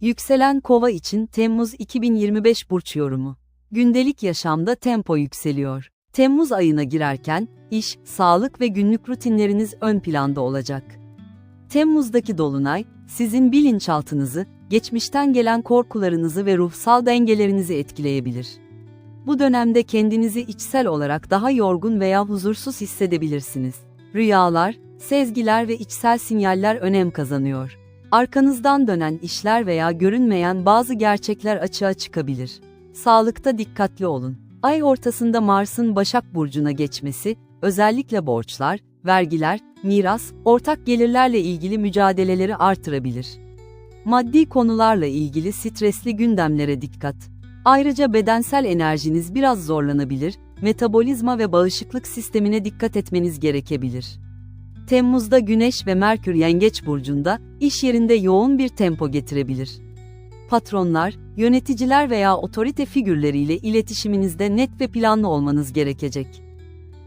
Yükselen Kova için Temmuz 2025 burç yorumu. Gündelik yaşamda tempo yükseliyor. Temmuz ayına girerken iş, sağlık ve günlük rutinleriniz ön planda olacak. Temmuz'daki dolunay sizin bilinçaltınızı, geçmişten gelen korkularınızı ve ruhsal dengelerinizi etkileyebilir. Bu dönemde kendinizi içsel olarak daha yorgun veya huzursuz hissedebilirsiniz. Rüyalar, sezgiler ve içsel sinyaller önem kazanıyor. Arkanızdan dönen işler veya görünmeyen bazı gerçekler açığa çıkabilir. Sağlıkta dikkatli olun. Ay ortasında Mars'ın Başak Burcu'na geçmesi, özellikle borçlar, vergiler, miras, ortak gelirlerle ilgili mücadeleleri artırabilir. Maddi konularla ilgili stresli gündemlere dikkat. Ayrıca bedensel enerjiniz biraz zorlanabilir, metabolizma ve bağışıklık sistemine dikkat etmeniz gerekebilir. Temmuz'da Güneş ve Merkür Yengeç burcunda iş yerinde yoğun bir tempo getirebilir. Patronlar, yöneticiler veya otorite figürleriyle iletişiminizde net ve planlı olmanız gerekecek.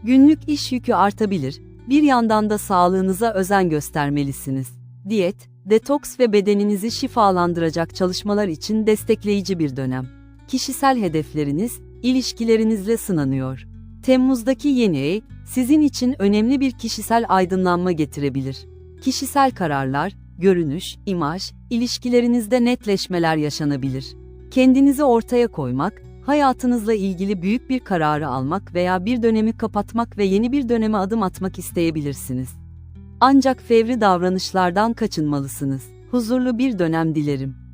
Günlük iş yükü artabilir, bir yandan da sağlığınıza özen göstermelisiniz. Diyet, detoks ve bedeninizi şifalandıracak çalışmalar için destekleyici bir dönem. Kişisel hedefleriniz, ilişkilerinizle sınanıyor. Temmuz'daki yeni ay, sizin için önemli bir kişisel aydınlanma getirebilir. Kişisel kararlar, görünüş, imaj, ilişkilerinizde netleşmeler yaşanabilir. Kendinizi ortaya koymak, hayatınızla ilgili büyük bir kararı almak veya bir dönemi kapatmak ve yeni bir döneme adım atmak isteyebilirsiniz. Ancak fevri davranışlardan kaçınmalısınız. Huzurlu bir dönem dilerim.